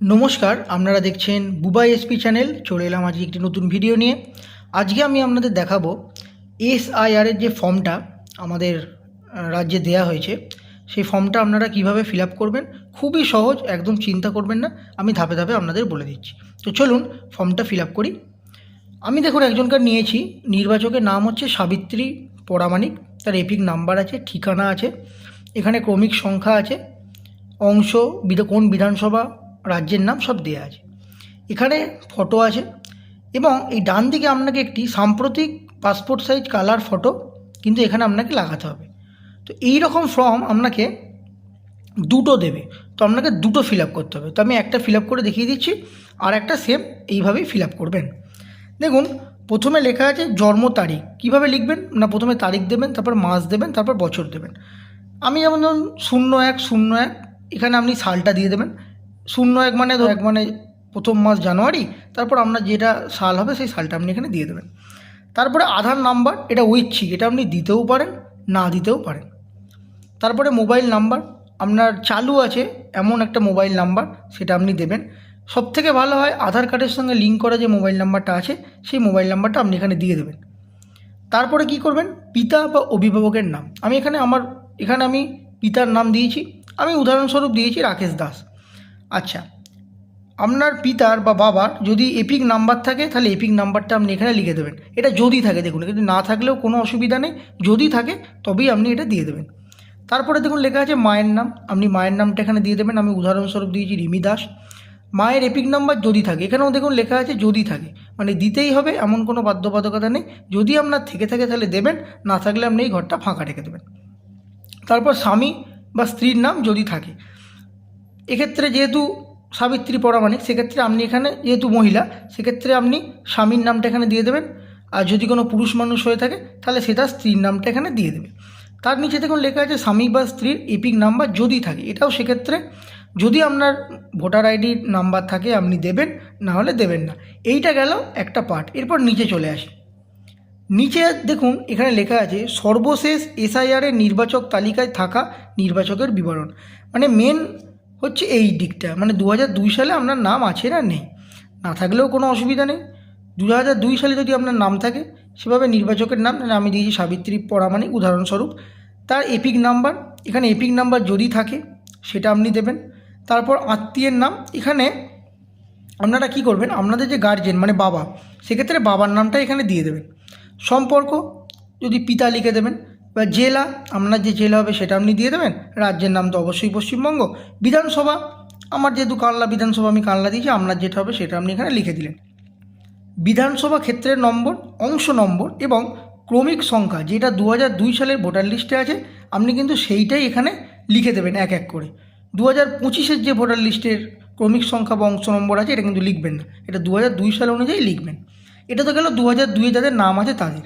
নমস্কার, আপনারা দেখছেন বুবাই এসপি চ্যানেল। চলে এলাম আজকে একটি নতুন ভিডিও নিয়ে। আজকে আমি আপনাদের দেখাবো এসআইআরের যে ফর্মটা আমাদের রাজ্যে দেয়া হয়েছে, সেই ফর্মটা আপনারা কীভাবে ফিল করবেন? খুবই সহজ, একদম চিন্তা করবেন না, আমি ধাপে ধাপে আপনাদের বলে দিচ্ছি। তো চলুন ফর্মটা ফিল করি। আমি দেখুন, একজনকার নিয়েছি, নির্বাচকের নাম হচ্ছে সাবিত্রী পরামানিক তার এপিক নাম্বার আছে, ঠিকানা আছে, এখানে ক্রমিক সংখ্যা আছে, অংশ বিধা কোন বিধানসভা রাজ্যের নাম সব দেওয়া আছে। এখানে ফটো আছে এবং এই ডান দিকে আপনাকে একটি সাম্প্রতিক পাসপোর্ট সাইজ কালার ফটো কিন্তু এখানে আপনাকে লাগাতে হবে। তো এই রকম ফর্ম আপনাকে দুটো দেবে। তো আপনাকে দুটো ফিল আপ করতে হবে। তো আমি একটা ফিল আপ করে দেখিয়ে দিচ্ছি আর একটা সেম এইভাবেই ফিল আপ করবেন। দেখুন, প্রথমে লেখা আছে জন্ম তারিখ। কীভাবে লিখবেন? না, প্রথমে তারিখ দেবেন, তারপর মাস দেবেন, তারপর বছর দেবেন। আমি যেমন ধরুন শূন্য এক শূন্য এক, এখানে আপনি সালটা দিয়ে দেবেন। শূন্য এক মানে এক মানে প্রথম মাস জানুয়ারি তারপর আপনার যেটা সাল হবে সেই সালটা আপনি এখানে দিয়ে দেবেন। তারপরে আধার নাম্বার এটা ঐচ্ছিক এটা আপনি দিতেও পারেন না দিতেও পারেন। তারপরে মোবাইল নাম্বার আপনার চালু আছে এমন একটা মোবাইল নাম্বার সেটা আপনি দেবেন। সব থেকে ভালো হয় আধার কার্ডের সঙ্গে লিঙ্ক করা যে মোবাইল নাম্বারটা আছে সেই মোবাইল নাম্বারটা আপনি এখানে দিয়ে দেবেন। তারপরে কি করবেন? পিতা বা অভিভাবকের নাম। আমি এখানে আমার এখানে আমি পিতার নাম দিয়েছি। আমি উদাহরণস্বরূপ দিয়েছি রাকেশ দাস। আচ্ছা আপনার পিতার বা বাবার যদি এপিক নাম্বার থাকে, তাহলে এপিক নাম্বারটা আপনি এখানে লিখে দেবেন। এটা যদি থাকে, দেখুন কিন্তু না থাকলেও কোনো অসুবিধা নেই। যদি থাকে, তবেই আপনি এটা দিয়ে দেবেন। তারপরে দেখুন, লেখা আছে মায়ের নাম। আপনি মায়ের নামটা এখানে দিয়ে দেবেন। আমি উদাহরণস্বরূপ দিয়েছি রিমি দাস। মায়ের এপিক নাম্বার যদি থাকে, এখানেও দেখুন লেখা আছে যদি থাকে। মানে দিতেই হবে, এমন কোনো বাধ্যবাধকতা নেই। যদি আপনার থেকে থাকে, তাহলে দেবেন। না থাকলে আপনি এই ঘরটা ফাঁকা রেখে দেবেন। তারপর স্বামী বা স্ত্রীর নাম যদি থাকে এক্ষেত্রে যেহেতু সাবিত্রী পরামানিক সেক্ষেত্রে আপনি এখানে যেহেতু মহিলা, সেক্ষেত্রে আপনি স্বামীর নামটা এখানে দিয়ে দেবেন। আর যদি কোনো পুরুষ মানুষ হয়ে থাকে, তাহলে সেটা স্ত্রীর নামটা এখানে দিয়ে দেবে তার নিচে দেখুন লেখা আছে, স্বামী বা স্ত্রীর এপিক নাম্বার যদি থাকে। এটাও সেক্ষেত্রে যদি আপনার ভোটার আইডির নাম্বার থাকে, আপনি দেবেন, না হলে দেবেন না। এইটা গেল একটা পার্ট। এরপর নিচে চলে আসি। নিচে দেখুন এখানে লেখা আছে, সর্বশেষ এসআইআরের নির্বাচক তালিকায় থাকা নির্বাচকের বিবরণ। মানে মেন হচ্ছে এই দিকটা। মানে দু দুই সালে আপনার নাম আছে না নেই, না থাকলেও কোনো অসুবিধা নেই। দু দুই সালে যদি আপনার নাম থাকে, সেভাবে নির্বাচকের নাম আমি দিয়েছি সাবিত্রী পরামানিক উদাহরণস্বরূপ। তার এপিক নাম্বার, এখানে এপিক নাম্বার যদি থাকে, সেটা আপনি দেবেন। তারপর আত্মীয়ের নাম, এখানে আপনারা কি করবেন, আপনাদের যে গার্জেন মানে বাবা, সেক্ষেত্রে বাবার নামটা এখানে দিয়ে দেবেন। সম্পর্ক যদি পিতা লিখে দেবেন বা জেলা আপনার যে জেলা হবে সেটা আপনি দিয়ে দেবেন। রাজ্যের নাম তো অবশ্যই পশ্চিমবঙ্গ। বিধানসভা, আমার যেহেতু কানলা বিধানসভা আমি কানলা দিয়েছি, আপনার যেটা হবে সেটা আপনি এখানে লিখে দিলেন। বিধানসভা ক্ষেত্রের নম্বর, অংশ নম্বর এবং ক্রমিক সংখ্যা, যেটা দু দুই সালের ভোটার লিস্টে আছে, আপনি কিন্তু সেইটাই এখানে লিখে দেবেন এক এক করে। দু হাজার পঁচিশের যে ভোটার লিস্টের ক্রমিক সংখ্যা বা অংশ নম্বর আছে, এটা কিন্তু লিখবেন না। এটা দু দুই সাল অনুযায়ী লিখবেন। এটা তো গেল দু হাজার দুইয়ে যাদের নাম আছে তাদের।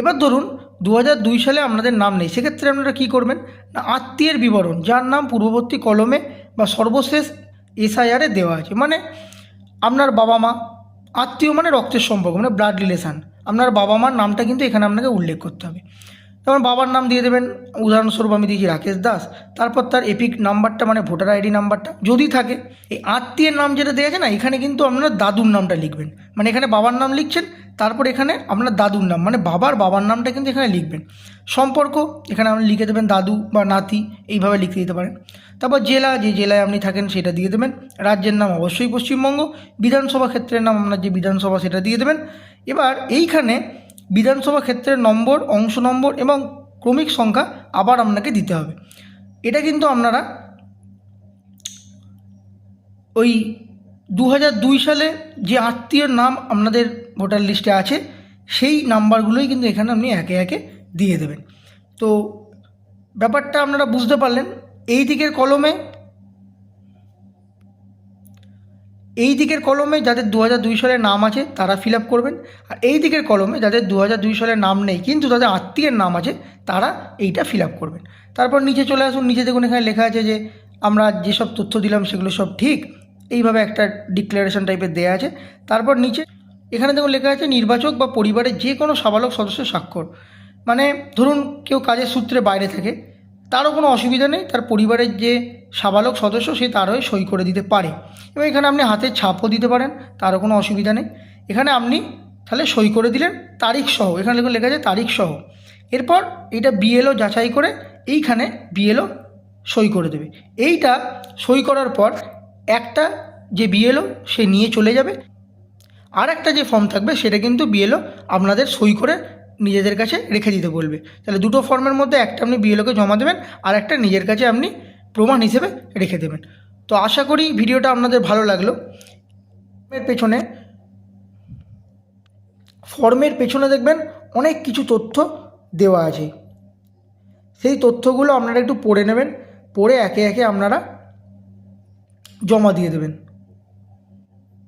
এবার ধরুন দু হাজার দুই সালে আপনাদের নাম নেই। সেক্ষেত্রে আপনারা কী করবেন? না, আত্মীয়ের বিবরণ, যার নাম পূর্ববর্তী কলমে বা সর্বশেষ এসআইআরে দেওয়া আছে। মানে আপনার বাবা মা, আত্মীয় মানে রক্তের সম্পর্ক মানে ব্লাড রিলেশান আপনার বাবা মার নামটা কিন্তু এখানে আপনাকে উল্লেখ করতে হবে। যেমন বাবার নাম দিয়ে দেবেন, উদাহরণস্বরূপ আমি দিয়েছি রাকেশ দাস, তারপর তার এপিক নাম্বারটা মানে ভোটার আইডি নাম্বারটা যদি থাকে, এই আত্মীয়ের নাম যেটা দেওয়া আছে না, এখানে কিন্তু আপনার দাদুর নামটা লিখবেন। মানে এখানে বাবার নাম লিখছেন, তারপর এখানে আপনার দাদুর নাম মানে বাবার বাবার নামটা কিন্তু এখানে লিখবেন। সম্পর্ক, এখানে আপনি লিখে দেবেন দাদু বা নাতি, এইভাবে লিখে দিতে পারেন। তারপর জেলা, যে জেলায় আপনি থাকেন সেটা দিয়ে দেবেন। রাজ্যের নাম অবশ্যই পশ্চিমবঙ্গ, বিধানসভা ক্ষেত্রের নাম আপনার যে বিধানসভা সেটা দিয়ে দেবেন। এবার এইখানে বিধানসভা ক্ষেত্রের নম্বর, অংশ নম্বর এবং ক্রমিক সংখ্যা আবার আপনাকে দিতে হবে। এটা কিন্তু আপনারা ওই দু সালে যে আত্মীয়র নাম আপনাদের ভোটার লিস্টে আছে, সেই নাম্বারগুলোই কিন্তু এখানে আপনি একে একে দিয়ে দেবেন। তো ব্যাপারটা আপনারা বুঝতে পারলেন। এই দিকের কলমে এই দিকের কলমে যাদের দু দুই সালে নাম আছে, তারা ফিল আপ করবেন। আর এই দিকের কলমে যাদের দু দুই সালে নাম নেই, কিন্তু তাদের আত্মীয়ের নাম আছে, তারা এইটা ফিল আপ করবেন। তারপর নিচে চলে আসুন, নিচে দেখুন এখানে লেখা আছে যে, আমরা যেসব তথ্য দিলাম সেগুলো সব ঠিক, এইভাবে একটা ডিক্লারেশন টাইপের দেয়া আছে। তারপর নিচে, এখানে দেখুন লেখা আছে, নির্বাচক বা পরিবারের যে কোনো সাবালক সদস্যের স্বাক্ষর। মানে ধরুন কেউ কাজের সূত্রে বাইরে থাকে, তারও কোনো অসুবিধা নেই, তার পরিবারের যে সাবালক সদস্য সে তার হয়ে সই করে দিতে পারে। এবং এখানে আপনি হাতের ছাপও দিতে পারেন, তারও কোনো অসুবিধা নেই। এখানে আপনি তাহলে সই করে দিলেন তারিখ সহ, এখানে লেখা আছে তারিখ সহ। এরপর এটা বিএলও যাচাই করে এইখানে বিএলও সই করে দেবে। এইটা সই করার পর একটা যে বিএলও সে নিয়ে চলে যাবে। আর একটা যে ফর্ম থাকবে সেটা কিন্তু বিএলও আপনাদের সই করে নিজেদের কাছে রেখে দিতে বলবে। তাহলে দুটো ফর্মের মধ্যে একটা আপনি বিএলওকে জমা দেবেন আর একটা নিজের কাছে আপনি প্রমাণ হিসেবে রেখে দেবেন। তো আশা করি ভিডিওটা আপনাদের ভালো লাগল। এর পেছনে ফর্মের পেছনে দেখবেন অনেক কিছু তথ্য দেওয়া আছে। সেই তথ্যগুলো আপনারা একটু পড়ে নেবেন, পড়ে একে একে আপনারা জমা দিয়ে দেবেন।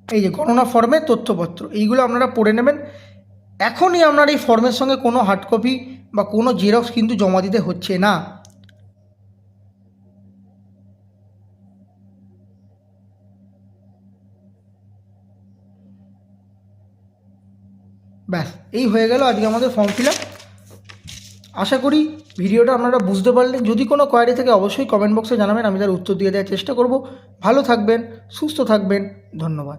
এই যে গণনা ফর্মের তথ্যপত্র, এইগুলো আপনারা পড়ে নেবেন। এখনই আপনার এই ফর্মের সঙ্গে কোনো হার্ড কপি বা কোনো জেরক্স কিন্তু জমা দিতে হচ্ছে না। ব্যাস, এই হয়ে গেল আজকে আমাদের ফর্ম ফিল আপ আশা করি ভিডিওটা আপনারা বুঝতে পারলেন। যদি কোনো কোয়ারি থেকে, অবশ্যই কমেন্ট বক্সে জানাবেন, আমি তার উত্তর দিয়ে দেওয়ার চেষ্টা করব। ভালো থাকবেন, সুস্থ থাকবেন, ধন্যবাদ।